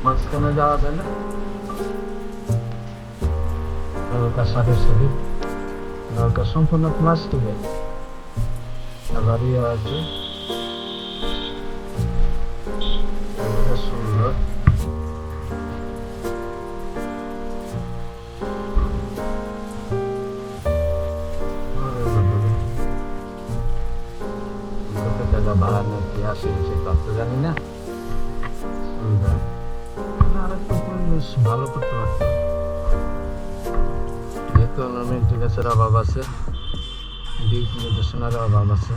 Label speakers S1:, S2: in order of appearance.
S1: Mas jalan sana. Kalau kasar sedih, kalau kasar pun aku masih. Kalau dia aja, bahan nanti hasil cipta tulang ini sudah. বেশ ভালো করতে পারতো। ইকোনমিক গাছের অভাব আছে দিক নির্দেশনার অভাব আছে।